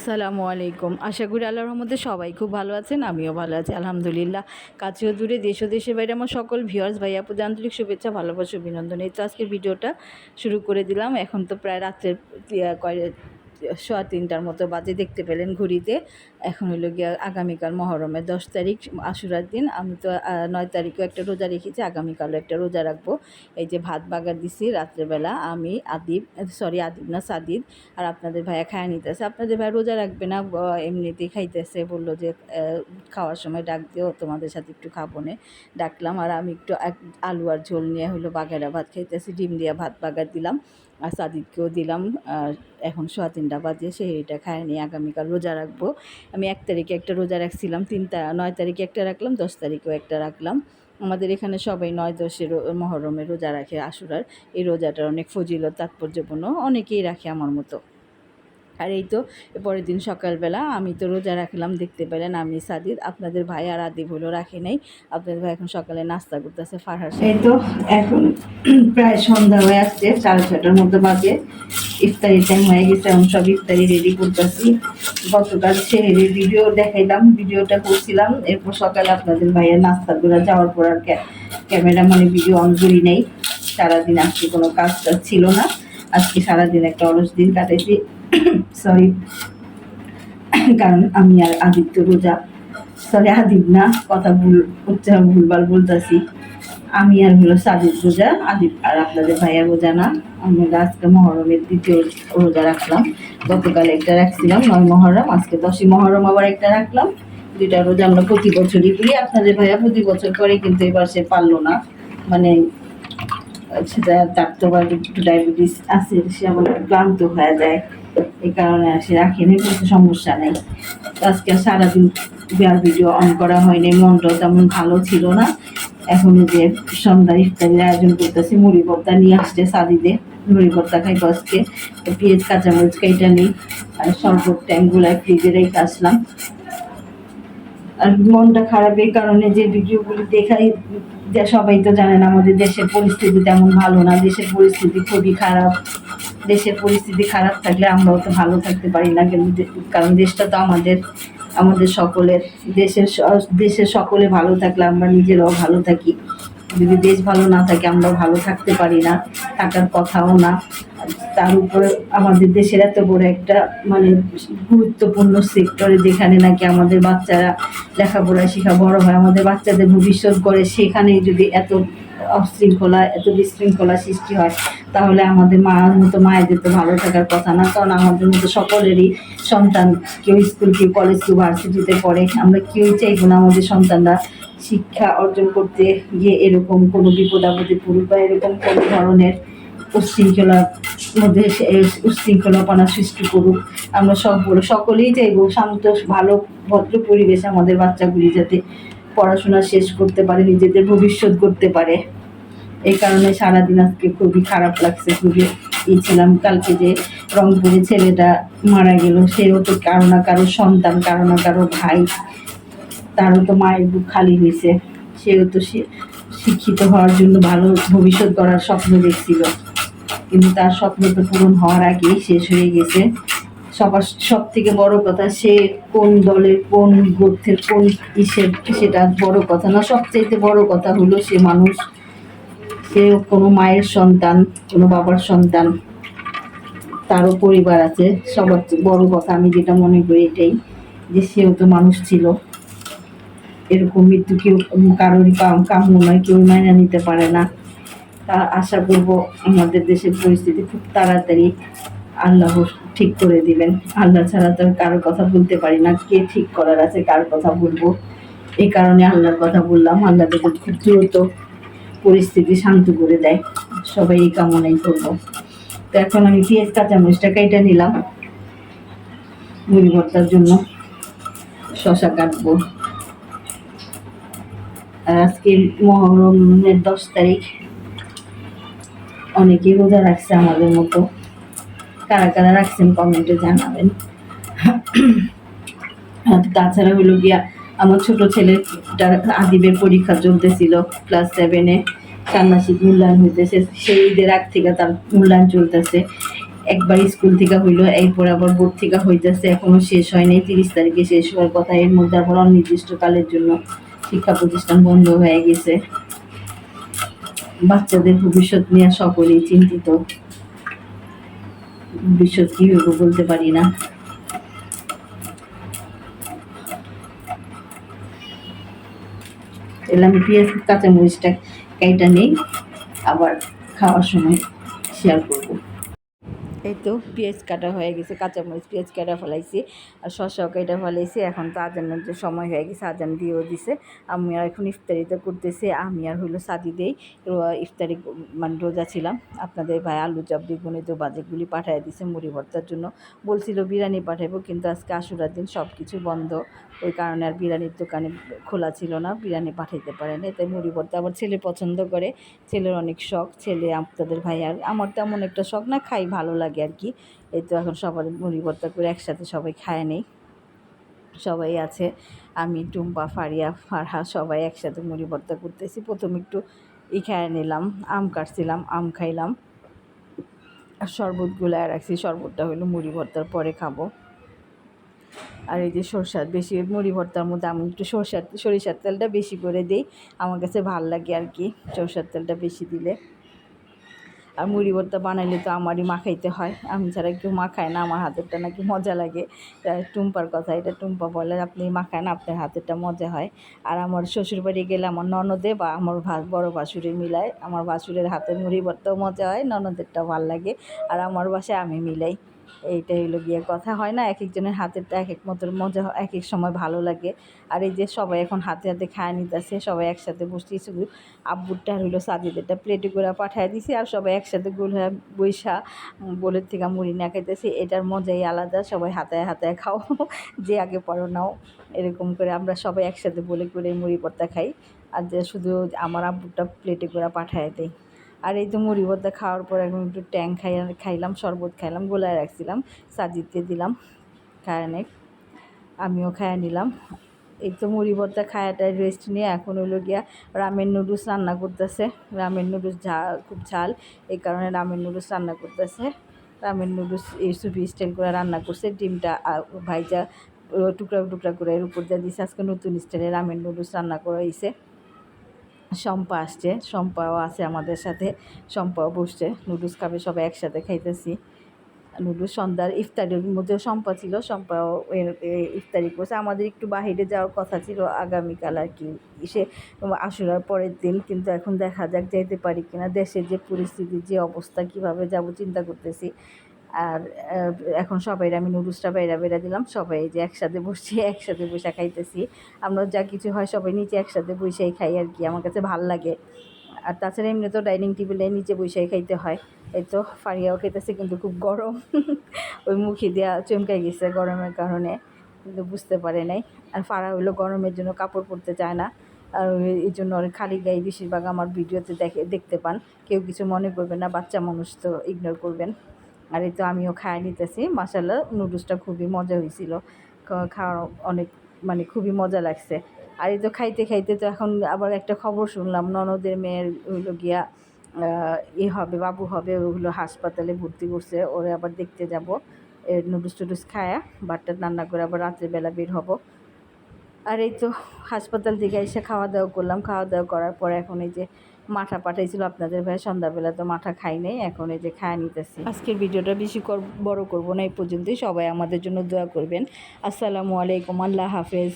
আসসালামু আলাইকুম। আশা করি আল্লাহ রহমতে সবাই খুব ভালো আছেন, আমিও ভালো আছি, আলহামদুলিল্লাহ। কাছেও দূরে দেশ ও দেশের বাইরে আমার সকল ভিউয়ার্স ভাই আপুদের আন্তরিক শুভেচ্ছা, ভালোবাসা, অভিনন্দন। এই তো আজকের ভিডিওটা শুরু করে দিলাম। এখন তো প্রায় রাত্রে সোয়া তিনটার মতো বাজে দেখতে পেলেন ঘড়িতে এখন হলো গিয়া আগামীকাল মহরমের দশ তারিখ, আশুরার দিন। আমি তো নয় তারিখেও একটা রোজা রেখেছি, আগামীকালও একটা রোজা রাখব। এই যে ভাত বাগার দিছি রাত্রেবেলা, আমি, আদিব সরি আদিব না, সাদিদ, আর আপনাদের ভাইয়া খায় নিতেছে। আপনাদের ভাই রোজা রাখবে না এমনিতেই খাইতেছে, বলল যে খাওয়ার সময় ডাক দিও, তোমাদের সাথে একটু খাব নে। ডাকলাম, আর আমি একটু এক- আলু আর ঝোল নিয়ে হলো বাগারা ভাত খাইতেছি, ডিম দিয়ে ভাত বাগার দিলাম। আর সাদিককেও দিলাম, আর এখন সোয়া তিনটা বাজে, সে এটা খায় নি, আগামীকাল রোজা রাখব। আমি এক তারিখে একটা রোজা রাখছিলাম, তিন নয় তারিখে একটা রাখলাম, দশ তারিখেও একটা রাখলাম। আমাদের এখানে সবাই নয় দশের মহরমে রোজা রাখে, আশুরার। এই রোজাটার অনেক ফজিলত, তাৎপর্যপূর্ণ, অনেকেই রাখে আমার মতো। আর এই তো পরের দিন সকালবেলা আমি তো রোজা রাখলাম, দেখতে পেলেন আমি সাদিদ আপনাদের ভাই আর আদিব হলো, রাখে নাই। আপনাদের ভাই এখন সকালে নাস্তা করতেছে, ফারহার এই তো এখন প্রায় সন্ধ্যা হয়ে আসছে, সাড়ে ছটার মতো বাজে। ইফতারি টাইম হয়ে গেছে, এখন সব ইফতারি রেডি করতেছি। গতকাল ছেড়ে ভিডিও দেখাইলাম ভিডিওটা করছিলাম। এরপর সকালে আপনাদের ভাইয়ের নাস্তা করে যাওয়ার পর আর ক্যামেরা মানে ভিডিও অন করি নেই। সারাদিন আজকে কোনো কাজ ছিল না। আজকে সারাদিন একটা অলস দিন কাটাইছি। সরি কারণ আমি আর আদিত্য রোজা সরি আদিব না, কথা ভুল উচ্চারণ ভুলভাল বলতেছি। আমি আর হলো সাদিদ রোজা, আদিব আর আপনাদের ভাইয়া রোজা না। আমরা আজকে মহরমের দ্বিতীয় রোজা রাখলাম। গতকাল একটা রাখছিলাম, নয় মহরম, আজকে দশই মহরম আবার একটা রাখলাম। দুইটা রোজা আমরা প্রতি বছরই করি। আপনাদের ভাইয়া প্রতি বছর করে, কিন্তু এবার সে পারল না। মানে সেটা তার তো ডায়াবেটিস আছে, সে আমার ক্লান্ত হয়ে যায়। এই কারণে আর সে রাখেনি কোনো সমস্যা নেই। আজকে সারাদিন বিয়ার ভিডিও অন করা হয়নি, মনটাও তেমন ভালো ছিল না। এখন যে সন্ধ্যা ইফতারির আয়োজন করতেছি, মুড়ি ভর্তা নিয়ে আসছে সাদিদে। মুড়ি ভর্তা খাইবো আজকে। পেঁয়াজ, কাঁচামরিচ কাইটা নিই। আর শরবত ট্যাঙ্কগুলাই ফ্রিজে রেখে আসলাম। আর মনটা খারাপ এই কারণে যে ভিডিওগুলি দেখাই সবাই তো জানেন আমাদের দেশের পরিস্থিতি তেমন ভালো না। দেশের পরিস্থিতি খুবই খারাপ। দেশের পরিস্থিতি খারাপ থাকলে আমরাও তো ভালো থাকতে পারি না, কিন্তু কারণ দেশটা তো আমাদের আমাদের সকলের। দেশের দেশের সকলে ভালো থাকলে আমরা নিজেরাও ভালো থাকি। যদি দেশ ভালো না থাকে আমরা ভালো থাকতে পারি না, থাকার কথাও না। তার উপরে আমাদের দেশের এত বড় একটা মানে গুরুত্বপূর্ণ সেক্টরে যেখানে নাকি আমাদের বাচ্চারা লেখাপড়া শেখা বড় হয়, আমাদের বাচ্চাদের ভবিষ্যৎ করে সেখানে যদি এত অশৃঙ্খলা, এত বিশৃঙ্খলা সৃষ্টি হয়, তাহলে আমাদের মার মতো মায়েদের তো ভালো থাকার কথা না। কারণ আমাদের মতো সকলেরই সন্তান কেউ স্কুল, কেউ কলেজ কেউ ভার্সিটিতে পড়ে। আমরা কেউই চাইব না আমাদের সন্তানরা শিক্ষা অর্জন করতে গিয়ে এরকম কোনো বিপদ আপদে পড়ুক বা এরকম কোনো ধরনের উচ্ছৃঙ্খলার মধ্যে উশৃঙ্খলাপনা সৃষ্টি করুক। আমরা সব বলে সকলেই চাইব শান্ত, ভালো, ভদ্র পরিবেশ আমাদের বাচ্চাগুলি যাতে পড়াশোনা শেষ করতে পারে, নিজেদের ভবিষ্যৎ করতে পারে। এই কারণে সারাদিন আজকে খুবই খারাপ লাগছে, খুবই ই ছিলাম। কালকে যে রংপুরে ছেলেটা মারা গেল, সেও তো কারও না কারও সন্তান, কারও না কারও ভাই। তারও তো মায়ের বুক খালি হয়েছে। সেও তো শিক্ষিত হওয়ার জন্য ভালো ভবিষ্যৎ গড়ার স্বপ্ন দেখছিল। কিন্তু তার স্বপ্ন তো পূরণ হওয়ার আগেই শেষ হয়ে গেছে। সবার সব থেকে বড় কথা, সে কোন দলের, কোন গোত্রের, কোন ইসের, সেটা বড় কথা না, সবচাইতে বড় কথা হলো সে মানুষ। সে কোনো মায়ের সন্তান, কোনো বাবার সন্তান তারও পরিবার আছে। সবার বড় কথা আমি যেটা মনে করি এটাই, যে সেও তো মানুষ ছিল। এরকম মৃত্যু কেউ কারোরই কাম- কাম্য নয়, কেউ মাইনা নিতে পারে না। তা আশা করব আমাদের দেশের পরিস্থিতি খুব তাড়াতাড়ি আল্লাহ ঠিক করে দিবেন। আল্লাহ ছাড়া তো কারোর কথা বলতে পারি না। কে ঠিক করার আছে, কার কথা বলব? এই কারণে আল্লাহর কথা বললাম। আল্লাহ যাতে খুব দ্রুত পরিস্থিতি শান্ত করে দেয়। সবাই এই কামনাই করব। তো এখন আমি পেঁয়াজ, কাঁচামরিচটা কেটে নিলাম। মুড়ি ভর্তার জন্য শশা কাটবো। আর আজকে মহরমের দশ তারিখ। অনেকেই রোজা রাখছে আমাদের মতো। কারা কারা রাখছেন কমেন্টে জানাবেন। তাছাড়া হলো গিয়া আমার ছোট ছেলেটার আদিবের পরীক্ষা চলতেছিল ক্লাস সেভেনে ষান্মাসিক মূল্যায়ন হইতেছে, সেই ঈদের আগ থেকে তার মূল্যায়ন চলতেছে। একবার স্কুল থেকে হইল, এরপর আবার বোর্ড থেকে হয়ে যাচ্ছে এখনও শেষ হয়নি, তিরিশ তারিখে শেষ হওয়ার কথা। এর মধ্যে আবার অনির্দিষ্টকালের জন্য শিক্ষা প্রতিষ্ঠান বন্ধ হয়ে গেছে। বাচ্চাদের ভবিষ্যৎ নিয়ে সকলেই চিন্তিত। ভবিষ্যৎ কি বলতে পারি না। এলে আমি পেঁয়াজ কাঁচামরিচটা কাইটা নেই আবার খাওয়ার সময় শেয়ার করব। এই তো পেঁয়াজ কাটা হয়ে গেছে, কাঁচামরিচ, পেঁয়াজ কাটা ফেলাইছি আর শসাও কেটে ফেলাইছি। এখন তো আজানের যে সময় হয়ে গেছে, আজান দিয়েও দিছে। আমি আর এখন ইফতারিতে করতেছি, আমি আর হইল সাদি দেই। ইফতারি মানে রোজা ছিলাম। আপনাদের ভাই আলু চপ বেগুনি তো বাজেগুলি পাঠিয়ে দিছে মুড়ি ভর্তার জন্য। বলছিল বিরিয়ানি পাঠাবো কিন্তু আজকে আশুরার দিন সব কিছু বন্ধ। ওই কারণে আর বিরিয়ানির দোকানে খোলা ছিল না, বিরিয়ানি পাঠাইতে পারেনি তাই মুড়ি ভর্তা আবার ছেলে পছন্দ করে। ছেলের অনেক শখ, ছেলে আপনাদের ভাই আর, আমার তেমন একটা শখ না, খাই ভালো লাগে। আর কি এই তো এখন সবার মুড়ি ভর্তা করে একসাথে সবাই খায় নেই। সবাই আছে, আমি, টুম্পা, ফারিয়া, ফারহা, সবাই একসাথে মুড়ি ভর্তা করতেছি। প্রথম একটু ই খায় নিলাম, আম কাটছিলাম, আম খাইলাম। আর শরবত গুলায় রাখছি, শরবতটা হলো মুড়ি ভর্তার পরে খাব। আর এই যে সরষার, বেশি মুড়ি ভর্তার মধ্যে আমি একটু সরষার, সরিষার তেলটা বেশি করে দিই। আমার কাছে ভালো লাগে আর কি সরষার তেলটা বেশি দিলে। আর মুড়ি ভর্তা বানাইলে তো আমারই মাখাইতে হয়। আমি ছাড়া কেউ মাখায় না, আমার হাতেরটা নাকি মজা লাগে। টুম্পার কথা, এটা টুম্পা বলে আপনি মাখায় না, আপনার হাতেরটা মজা হয়। আর আমার শ্বশুরবাড়ি গেলে আমার ননদে বা আমার বড় বাসুরে মিলায়। আমার বাসুরের হাতের মুড়ি ভর্তাও মজা হয় ননদেরটা ভালো লাগে। আর আমার বাসায় আমি মিলাই। এইটাই হলো গিয়ে কথা। হয় না এক একজনের হাতেরটা এক এক মতো মজা এক এক সময় ভালো লাগে। আর এই যে সবাই এখন হাতে হাতে খায় নিতেছে, সবাই একসাথে বসছি। শুধু আব্বুরটা হইল সাদিদেরটা প্লেটে করে পাঠায় দিছি আর সবাই একসাথে গোল হয়ে বৈশা বোলের থেকে মুড়ি না খাইতেছি। এটার মজাই আলাদা, সবাই হাতায় হাতায় খাও, যে আগে পরো নাও। এরকম করে আমরা সবাই একসাথে বলে করে মুড়ি ভর্তা খাই। আর যে শুধু আমার আব্বুরটা প্লেটে করে পাঠায় দেয়। আর এই তো মুড়ি ভর্তা খাওয়ার পর এখন একটু ট্যাং খাই খাইলাম, শরবত খাইলাম, গোলায় রাখছিলাম, সাজিতে দিলাম, খায় অনেক আমিও খায়া নিলাম। এই তো মুড়ি ভর্তা খায়াটায় রেস্ট নিয়ে এখন হলো গিয়া রামের নুডলস রান্না করতেছে। রামের নুডলস ঝাল খুব ঝাল, এই কারণে রামের নুডলস রান্না করতেছে। রামের নুডলস এই সুপি স্টাইল করে রান্না করছে। ডিমটা ভাইজা টুকরা টুকরা করে এর উপর দিয়ে দিছে। আজকে নতুন স্টাইলে রামের নুডলস রান্না করা হয়েছে শম্পা আসছে, শম্পাও আছে আমাদের সাথে, শম্পাও বসছে, নুডলস খাবে, সবাই একসাথে খাইতেছি। নুডলস সন্ধ্যার ইফতারির মধ্যেও শম্পা ছিল, শম্পাও ইফতারি করছে। আমাদের একটু বাহিরে যাওয়ার কথা ছিল, আগামীকাল আর কি। সে আশুরার পরের দিন, কিন্তু এখন দেখা যাক যাইতে পারি কিনা। দেশের যে পরিস্থিতি, যে অবস্থা, কীভাবে যাব চিন্তা করতেছি। আর এখন সবাই আমি নুডলসটা বেড়া বেড়া দিলাম, সবাই যে একসাথে বসছি, একসাথে বসে খাইতেছি। আমরা যা কিছু হয় সবাই নিচে একসাথে বসেই খাই আর কি, আমার কাছে ভালো লাগে। আর তাছাড়া এমনি তো ডাইনিং টেবিলে নিচে বসেই খাইতে হয়। এই তো ফারিয়াও খেতেছে কিন্তু খুব গরম। ওই মুখে দেওয়া চমকে গেছে গরমের কারণে, কিন্তু বুঝতে পারে নাই। আর ফাড়া হইল গরমের জন্য কাপড় পরতে চায় না। আর এই জন্য অনেক খালি গায়ে বেশিরভাগ আমার ভিডিওতে দেখে, দেখতে পান। কেউ কিছু মনে করবেন না, বাচ্চা মানুষ তো ইগনোর করবেন। আর এই তো আমিও খায় নিতেছি। মাসাল্লাহ নুডলসটা খুবই মজা হয়েছিল খাওয়া অনেক মানে খুবই মজা লাগছে। আর এই তো খাইতে খাইতে তো এখন আবার একটা খবর শুনলাম, ননদের মেয়ের হইল গিয়া ই হবে, বাবু হবে, ওগুলো হাসপাতালে ভর্তি করছে, ওরে আবার দেখতে যাব। এর নুডলস টুডলস খায়া বাটটা রান্না করে আবার রাত্রেবেলা বের হব। আর এই তো হাসপাতাল থেকে এসে খাওয়া দাওয়া করলাম। খাওয়া দাওয়া করার পর এখন এই যে মাঠা পাঠাইছিল আপনাদের ভাই, সন্ধ্যাবেলা তো মাঠা খাই নাই, এখন এই যে খায় নিতেছি। আজকের ভিডিওটা বেশি বড় করব না, এই পর্যন্তই। সবাই আমাদের জন্য দোয়া করবেন। আসসালামু আলাইকুম, আল্লাহ হাফেজ।